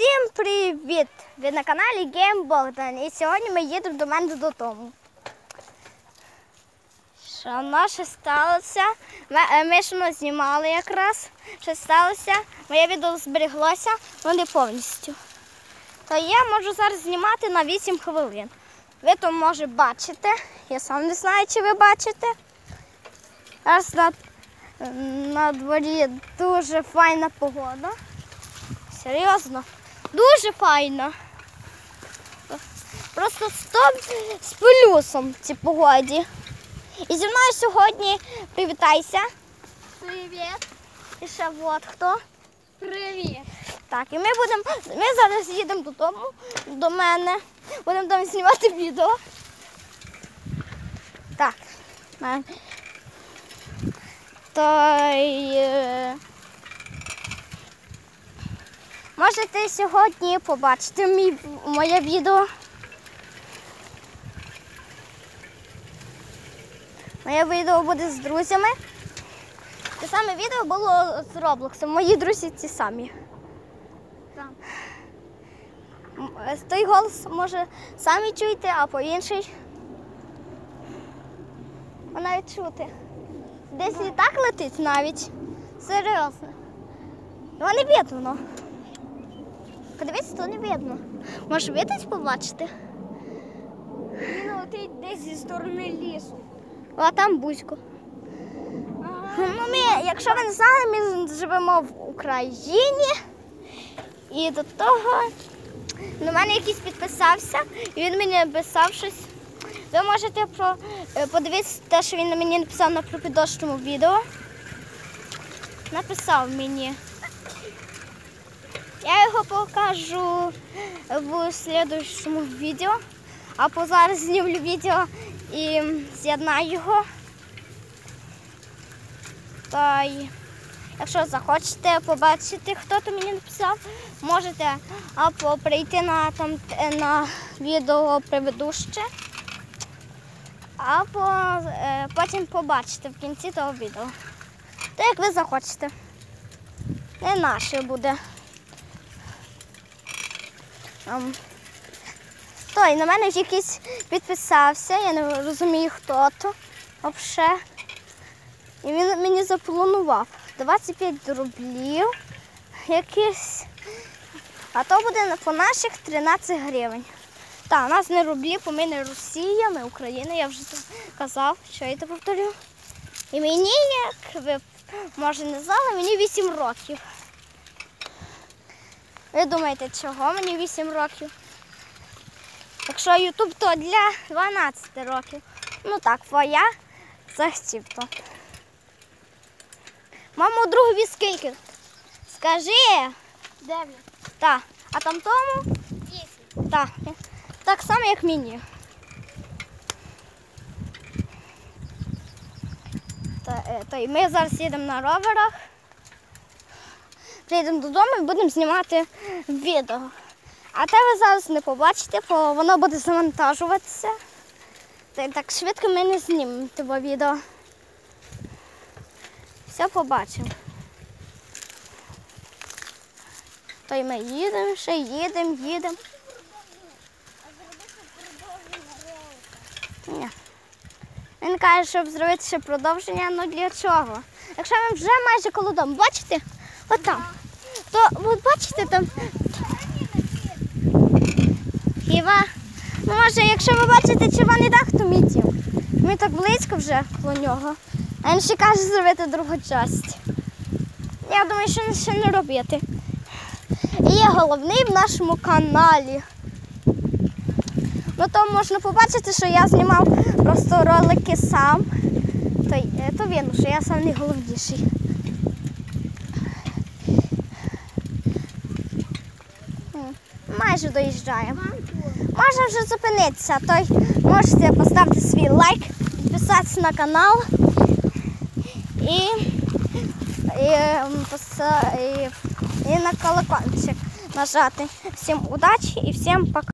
Всім привіт! Ви на каналі Гейм Богдан. І сьогодні ми їдемо до мене додому. Що наше сталося? Ми, е, ми ж воно знімали якраз. Що сталося? Моє відео збереглося, але не повністю. То я можу зараз знімати на 8 хвилин. Ви то може бачите. Я сам не знаю, чи ви бачите. Зараз на, на дворі дуже файна погода. Серйозно, дуже файно. Просто стоп з плюсом в цій погоді. І зі мною сьогодні привітайся. Привіт. І ще от хто. Привіт. Так, і ми будемо. Ми зараз їдемо додому до мене. Будемо там знімати відео. Так. То е, можете сьогодні побачити мій, моє відео. Моє відео буде з друзями. Те саме відео було з Роблоксом. Мої друзі ті самі. Так. Той голос може самі чуєте, а по інший. Навіть чути. Десь літак летить навіть. Серйозно. Його не. Подивіться, то не видно. Може, ви десь побачите? Він летить десь зі сторони лісу. А там бузько. Ну, ми, якщо ви не знали, ми живемо в Україні. І до того на мене якийсь підписався, і він мені написав щось. Ви можете про, е, подивитися те, що він на мені написав на пропідошному відео. Написав мені. Я його покажу в слідуючому відео. А по зараз знімлю відео і з'єднаю його. Та й якщо захочете побачити, хто то мені написав, можете або прийти на там е, на відео предыдуще, або е, потім побачите в кінці того відео. То як ви захочете. Не наше буде. Ем, той на мене якийсь підписався, я не розумію, хто то взагалі. І він мені запланував 25 рублів якісь. А то буде по наших 13 гривень. Так, у нас не рублі, бо ми не Росія, ми Україна, я вже казав, що я це повторю. І мені, як ви може не знали, мені 8 років. Ви думаєте, чого мені 8 років? Якщо Ютуб, то для 12 років. Ну так, твоя захотів то. Мамо, другові скільки? Скажи. Дев'ять. Так. А там тому? Десять. Так. Так само, як мені. Та, е, то ми зараз їдемо на роверах. Приїдемо додому і будемо знімати відео. А те ви зараз не побачите, бо воно буде завантажуватися. Та так швидко ми не знімемо того відео. Все побачимо. То й ми їдемо, ще їдемо, їдемо. Ні. Він каже, щоб зробити ще продовження, ну для чого? Якщо ми вже майже коло дому, бачите? От там. То от бачите там. Хіба? Ну може, якщо ви бачите червоний дах, то мій дім. Ми так близько вже коло нього. А він ще каже зробити другу часть. Я думаю, що ще не робити. І є головний в нашому каналі. Ну то можна побачити, що я знімав просто ролики сам. То, е, то видно, що я сам найголовніший. Майже доїжджаємо. Можна вже зупинитися, то можете поставити свій лайк, підписатися на канал і, і, і, і на колокольчик нажати. Всім удачі і всім пока.